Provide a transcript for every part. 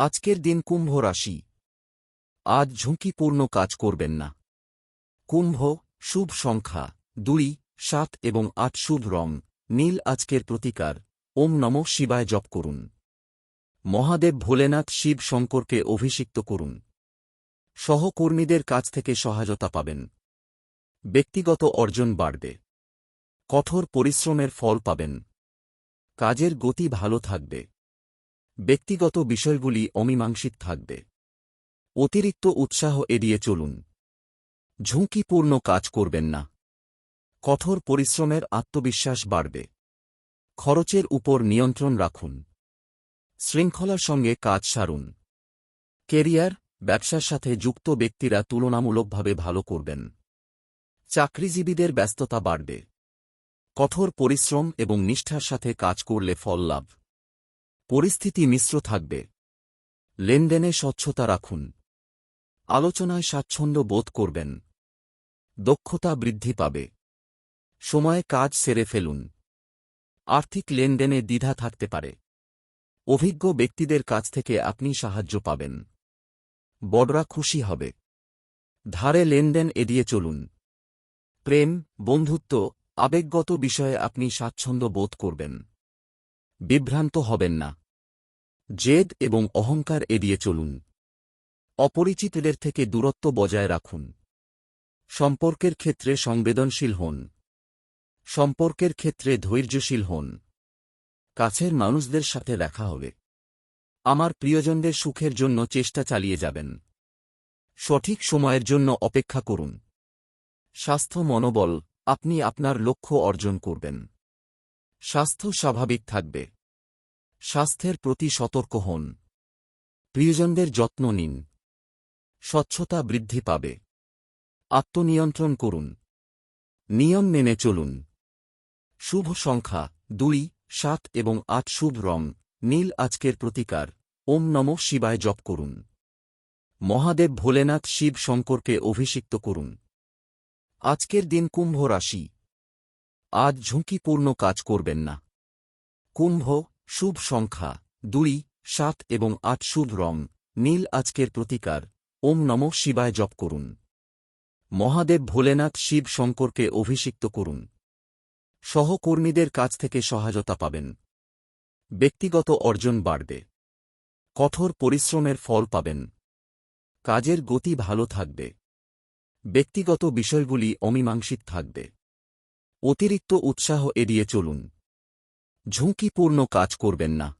আজকের দিন কুম্ভ রাশি। আজ ঝুঁকিপূর্ণ কাজ করবেন না। কুম্ভ, শুভ সংখ্যা, দুই, সাত এবং আট শুভ রং, নীল আজকের প্রতিকার, ওম নম শিবায় জপ করুন। মহাদেব ভোলেনাথ শিব শঙ্করকে অভিষিক্ত করুন। সহকর্মীদের কাছ থেকে সহায়তা পাবেন। ব্যক্তিগত অর্জন বাড়বে। কঠোর পরিশ্রমের ফল পাবেন। কাজের গতি ভালো থাকবে। ব্যক্তিগত বিষয়গুলি অমীমাংসিত থাকবে। অতিরিক্ত উৎসাহ এড়িয়ে চলুন। ঝুঁকিপূর্ণ কাজ করবেন না। কঠোর পরিশ্রমের আত্মবিশ্বাস বাড়বে। খরচের উপর নিয়ন্ত্রণ রাখুন। শৃঙ্খলার সঙ্গে কাজ সারুন। কেরিয়ার, ব্যবসার সাথে যুক্ত ব্যক্তিরা তুলনামূলকভাবে ভালো করবেন। চাকরিজীবীদের ব্যস্ততা বাড়বে। কঠোর পরিশ্রম এবং নিষ্ঠার সাথে কাজ করলে ফল লাভ। পরিস্থিতি মিশ্র থাকবে। লেনদেনে স্বচ্ছতা রাখুন। আলোচনায় স্বাচ্ছন্দ্য বোধ করবেন। দক্ষতা বৃদ্ধি পাবে। সময়ে কাজ সেরে ফেলুন। আর্থিক লেনদেনে দ্বিধা থাকতে পারে। অভিজ্ঞ ব্যক্তিদের কাছ থেকে আপনি সাহায্য পাবেন। বড়রা খুশি হবে। ধারে লেনদেন এড়িয়ে চলুন। প্রেম, বন্ধুত্ব, আবেগগত বিষয়ে আপনি স্বাচ্ছন্দ্য বোধ করবেন। বিভ্রান্ত হবেন না। জেদ এবং অহংকার এড়িয়ে চলুন। অপরিচিতদের থেকে দূরত্ব বজায় রাখুন। সম্পর্কের ক্ষেত্রে সংবেদনশীল হন। সম্পর্কের ক্ষেত্রে ধৈর্যশীল হন। কাছের মানুষদের সাথে দেখা হবে। আমার প্রিয়জনদের সুখের জন্য চেষ্টা চালিয়ে যাবেন। সঠিক সময়ের জন্য অপেক্ষা করুন। স্বাস্থ্য মনোবল, আপনি আপনার লক্ষ্য অর্জন করবেন। স্বাস্থ্য স্বাভাবিক থাকবে। স্বাস্থ্যের প্রতি সতর্ক হন। প্রিয়জনদের যত্ন নিন। স্বচ্ছতা বৃদ্ধি পাবে। আত্মনিয়ন্ত্রণ করুন। নিয়ম মেনে চলুন। শুভ সংখ্যা দুই, সাত এবং আট শুভ রং। নীল আজকের প্রতিকার। ওম নম শিবায় জপ করুন। মহাদেব ভোলেনাথ শিব শঙ্করকে অভিষিক্ত করুন। আজকের দিন কুম্ভ রাশি। আজ ঝুঁকিপূর্ণ কাজ করবেন না। কুম্ভ শুভ সংখ্যা, দুই, সাত এবং আট শুভ রং, নীল আজকের প্রতিকার, ওম নম শিবায় জপ করুন। মহাদেব ভোলেনাথ শিব শঙ্করকে অভিষিক্ত করুন। সহকর্মীদের কাছ থেকে সহায়তা পাবেন। ব্যক্তিগত অর্জন বাড়বে। কঠোর পরিশ্রমের ফল পাবেন। কাজের গতি ভালো থাকবে। ব্যক্তিগত বিষয়গুলি অমীমাংসিত থাকবে। অতিরিক্ত উৎসাহ এড়িয়ে চলুন। ঝুঁকিপূর্ণ কাজ করবেন না।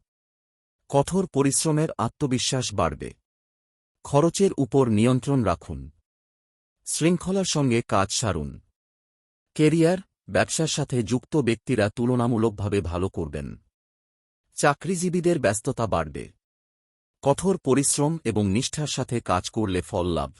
কঠোর পরিশ্রমের আত্মবিশ্বাস বাড়বে। খরচের উপর নিয়ন্ত্রণ রাখুন। শৃঙ্খলার সঙ্গে কাজ সারুন। কেরিয়ার, ব্যবসার সাথে যুক্ত ব্যক্তিরা তুলনামূলকভাবে ভালো করবেন। চাকরিজীবীদের ব্যস্ততা বাড়বে। কঠোর পরিশ্রম এবং নিষ্ঠার সাথে কাজ করলে ফল লাভ।